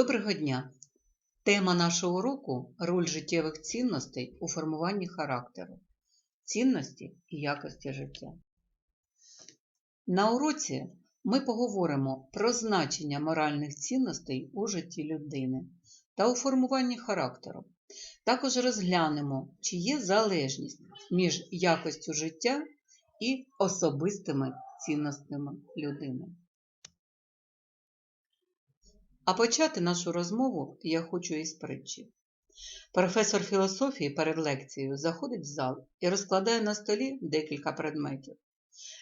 Доброго дня! Тема нашого уроку роль життєвих цінностей у формуванні характеру, цінності і якості життя. На уроці ми поговоримо про значення моральних цінностей у житті людини та у формуванні характеру. Також розглянемо, чи є залежність між якостю життя і особистими цінностями людини. А почати нашу розмову я хочу із притчі. Професор філософії перед лекцією заходить в зал і розкладає на столі декілька предметів.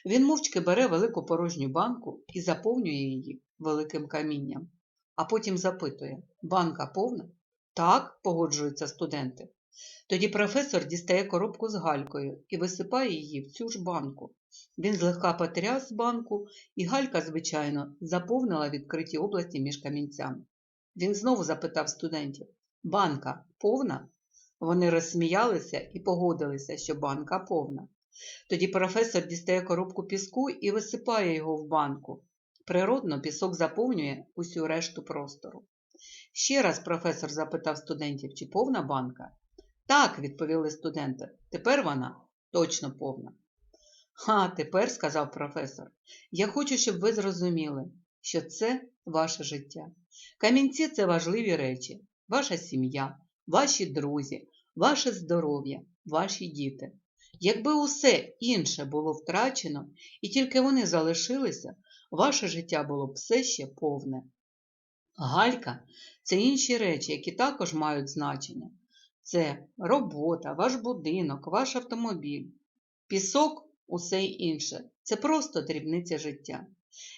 Він мовчки бере велику порожню банку і заповнює її великим камінням, а потім запитує: банка повна? Так, погоджуються студенти. Тоді професор дістає коробку з галькою і висипає її в цю ж банку. Він злегка потряс банку, і галька, звичайно, заповнила відкриті області між камінцями. Він знову запитав студентів банка повна? Вони розсміялися і погодилися, що банка повна. Тоді професор дістає коробку піску і висипає його в банку. Природно, пісок заповнює усю решту простору. Ще раз професор запитав студентів, чи повна банка. Так, відповіли студенти, тепер вона точно повна. А тепер, сказав професор, я хочу, щоб ви зрозуміли, що це ваше життя. Камінці це важливі речі, ваша сім'я, ваші друзі, ваше здоров'я, ваші діти. Якби усе інше було втрачено і тільки вони залишилися, ваше життя було б все ще повне. Галька це інші речі, які також мають значення. Це робота, ваш будинок, ваш автомобіль. Пісок усе інше. Це просто дрібниця життя.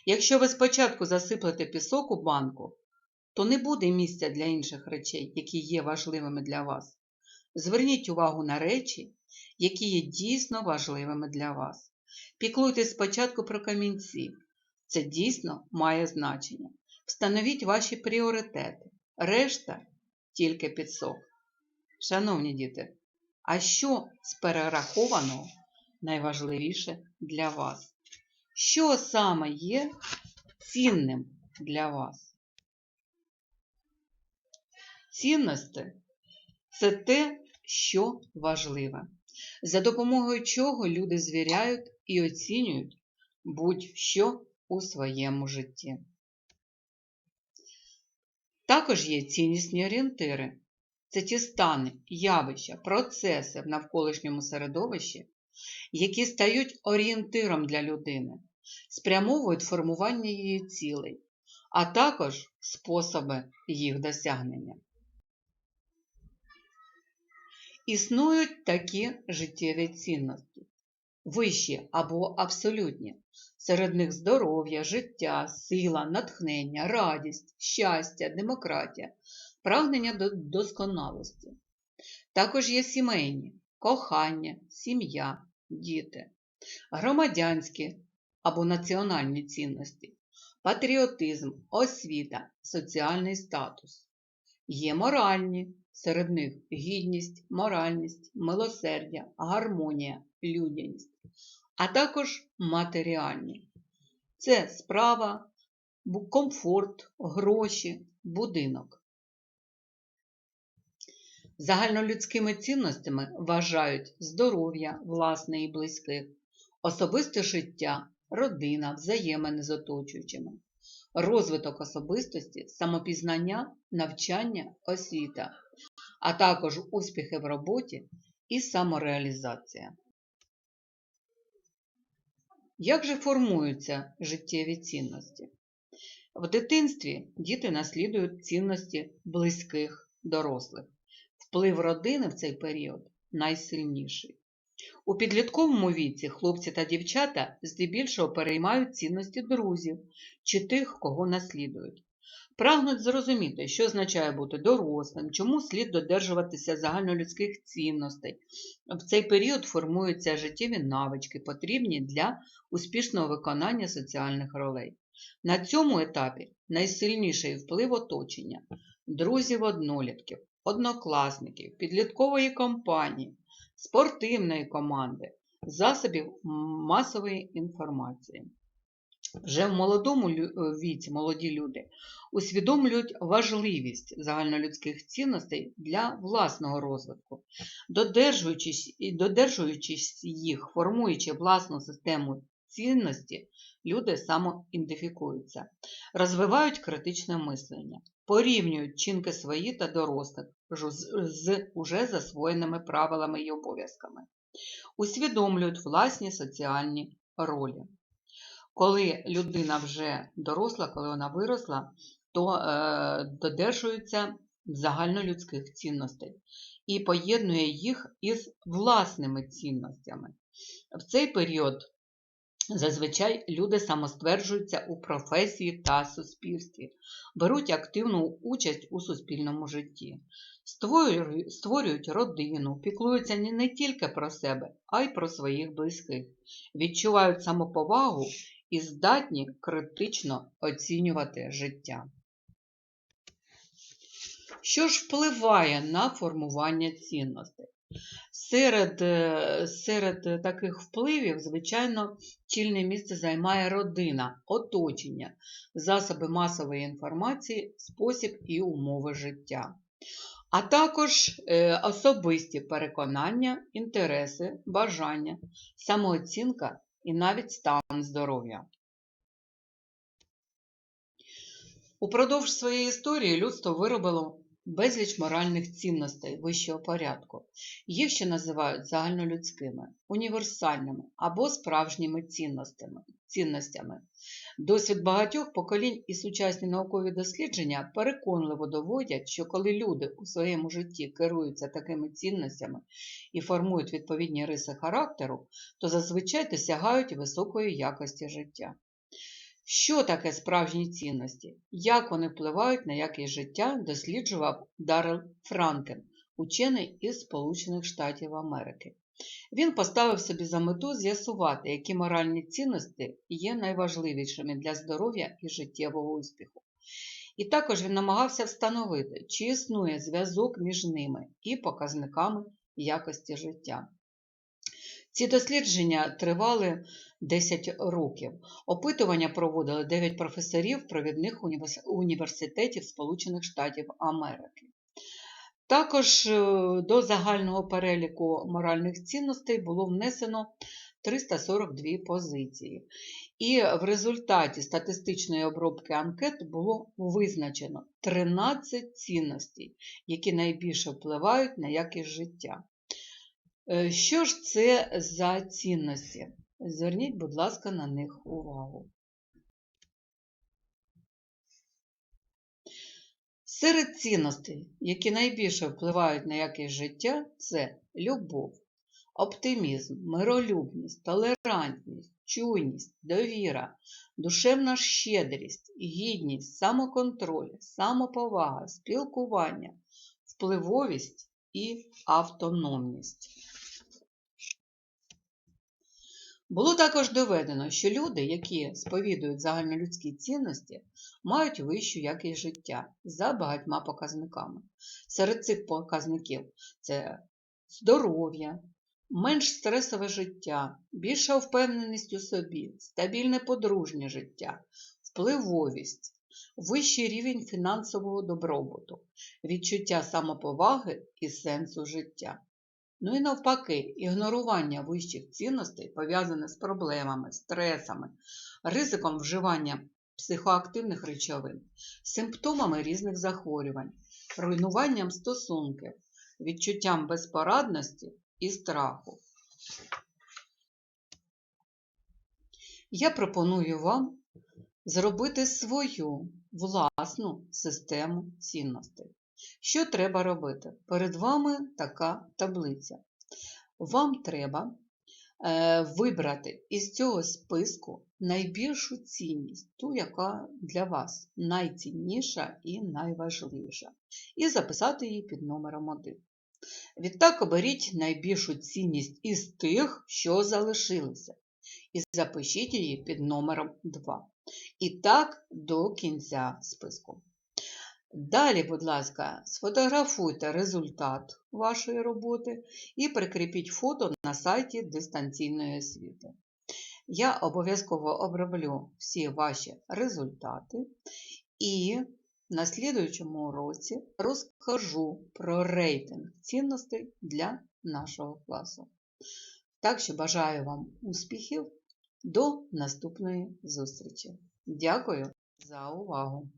Якщо ви спочатку засиплете пісок у банку, то не буде місця для інших речей, які є важливими для вас. Зверніть увагу на речі, які є дійсно важливими для вас. Піклуйтесь спочатку про камінці. Це дійсно має значення. Встановіть ваші пріоритети. Решта тільки підсок. Шановні діти, а що з перерахованого найважливіше для вас? Що саме є цінним для вас? Цінності це те, що важливе, за допомогою чого люди звіряють і оцінюють будь-що у своєму житті. Також є ціннісні орієнтири. Це ті стани, явища, процеси в навколишньому середовищі, які стають орієнтиром для людини, спрямовують формування її цілей, а також способи їх досягнення. Існують такі життєві цінності, вищі або абсолютні, серед них здоров'я, життя, сила, натхнення, радість, щастя, демократія, прагнення до досконалості. Також є сімейні кохання, сім'я, діти, громадянські або національні цінності, патріотизм, освіта, соціальний статус. Є моральні, серед них гідність, моральність, милосердя, гармонія, людяність, а також матеріальні. Це справа, комфорт, гроші, будинок. Загальнолюдськими цінностями вважають здоров'я власне і близьких, особисте життя, родина, взаємини з оточуючими, розвиток особистості, самопізнання, навчання, освіта, а також успіхи в роботі і самореалізація. Як же формуються життєві цінності? В дитинстві діти наслідують цінності близьких дорослих. Вплив родини в цей період найсильніший. У підлітковому віці хлопці та дівчата здебільшого переймають цінності друзів чи тих, кого наслідують. Прагнуть зрозуміти, що означає бути дорослим, чому слід додержуватися загальнолюдських цінностей. В цей період формуються життєві навички, потрібні для успішного виконання соціальних ролей. На цьому етапі найсильніший вплив оточення, друзів-однолітків, однокласників, підліткової компанії, спортивної команди, засобів масової інформації. Вже в молодому е, віці молоді люди усвідомлюють важливість загальнолюдських цінностей для власного розвитку, додержуючись, додержуючись їх, формуючи власну систему цінності, люди самоідентифікуються, розвивають критичне мислення, порівнюють чинки свої та дорослих з уже засвоєними правилами і обов'язками, усвідомлюють власні соціальні ролі. Коли людина вже доросла, коли вона виросла, то е, додержується загальнолюдських цінностей і поєднує їх із власними цінностями. В цей період зазвичай люди самостверджуються у професії та суспільстві, беруть активну участь у суспільному житті, створюють, родину, піклуються не тільки про себе, а й про своїх близьких, відчувають самоповагу і здатні критично оцінювати життя. Що ж впливає на формування цінностей? Серед, е, серед таких впливів, звичайно, чільне місце займає родина, оточення, засоби масової інформації, спосіб і умови життя. А також е, особисті переконання, інтереси, бажання, самооцінка і навіть стан здоров'я. Упродовж своєї історії людство виробило безліч моральних цінностей вищого порядку. Їх ще називають загальнолюдськими, універсальними або справжніми цінностями. цінностями. Досвід багатьох поколінь і сучасні наукові дослідження переконливо доводять, що коли люди у своєму житті керуються такими цінностями і формують відповідні риси характеру, то зазвичай досягають високої якості життя. Що таке справжні цінності? Як вони впливають на якість життя, досліджував Даррел Франкен, учений із Сполучених Штатів Америки. Він поставив собі за мету з'ясувати, які моральні цінності є найважливішими для здоров'я і життєвого успіху. І також він намагався встановити, чи існує зв'язок між ними і показниками якості життя. Ці дослідження тривали 10 років. Опитування проводили 9 професорів провідних університетів Сполучених Штатів Америки. Також е, до загального переліку моральних цінностей було внесено 342 позиції. І в результаті статистичної обробки анкет було визначено 13 цінностей, які найбільше впливають на якість життя. Е, Що ж це за цінності? Зверніть, будь ласка, на них увагу. Серед цінностей, які найбільше впливають на якість життя, це любов, оптимізм, миролюбність, толерантність, чуйність, довіра, душевна щедрість, гідність, самоконтроль, самоповага, спілкування, впливовість і автономність. Було також доведено, що люди, які сповідують загальнолюдські цінності, мають вищу якість життя за багатьма показниками. Серед цих показників це здоров'я, менш стресове життя, більша впевненість у собі, стабільне подружнє життя, впливовість, вищий рівень фінансового добробуту, відчуття самоповаги і сенсу життя. Ну і навпаки, ігнорування вищих цінностей пов'язане з проблемами, стресами, ризиком вживання психоактивних речовин, симптомами різних захворювань, руйнуванням стосунків, відчуттям безпорадності і страху. Я пропоную вам зробити свою власну систему цінностей. Що треба робити? Перед вами така таблиця. Вам треба е, вибрати із цього списку найбільшу цінність, ту, яка для вас найцінніша і найважливіша, і записати її під номером 1. Відтак оберіть найбільшу цінність із тих, що залишилися, і запишіть її під номером 2. І так до кінця списку. Далі, будь ласка, сфотографуйте результат вашої роботи і прикріпіть фото на сайті дистанційної освіти. Я обов'язково оброблю всі ваші результати і на слідуючому уроці розкажу про рейтинг цінностей для нашого класу. Так що бажаю вам успіхів. До наступної зустрічі. Дякую за увагу!